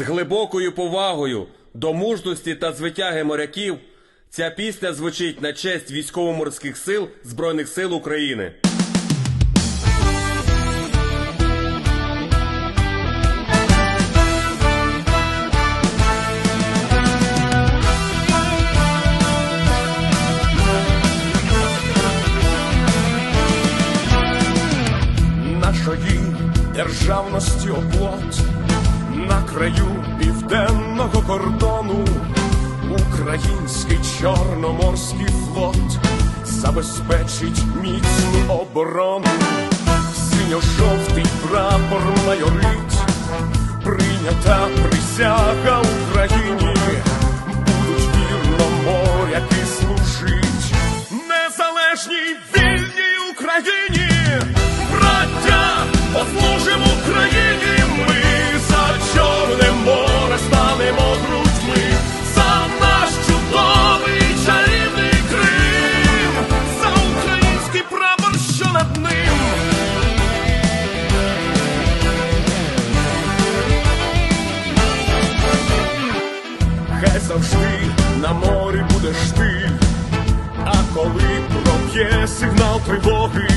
глибокою повагою до мужності та звитяги моряків ця пісня звучить на честь військово-морських сил Збройних сил України. нашої державності оплот на краю південного кордону український чорноморський флот забезпечить міцну оборону. Синьо-жовтий прапор майорить, Хай завжди на морі будеш ти, а коли проб'є сигнал тривоги,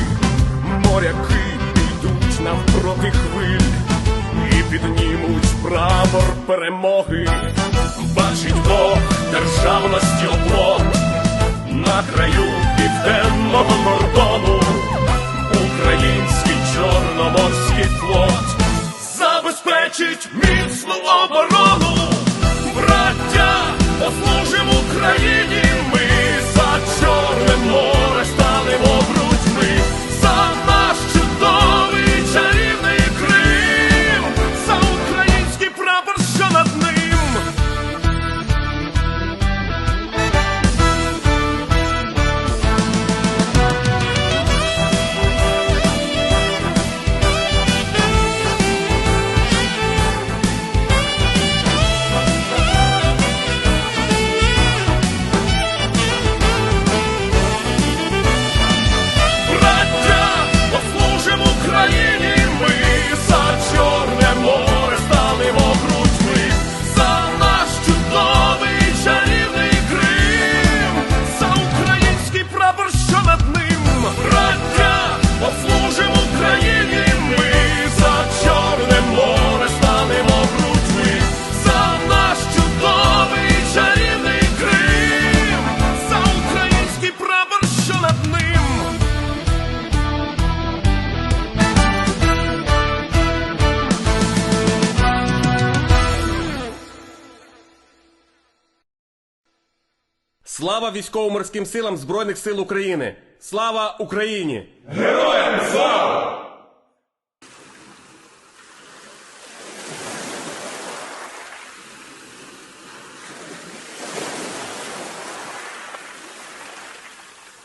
моряки підуть навпроти хвиль і піднімуть прапор перемоги. Бачить Бог державності оплот на краю південного кордону, український чорноморський флот забезпечить міцну оборону. Послужимо Україні, Слава військово-морським силам Збройних сил України! Слава Україні! Героям слава!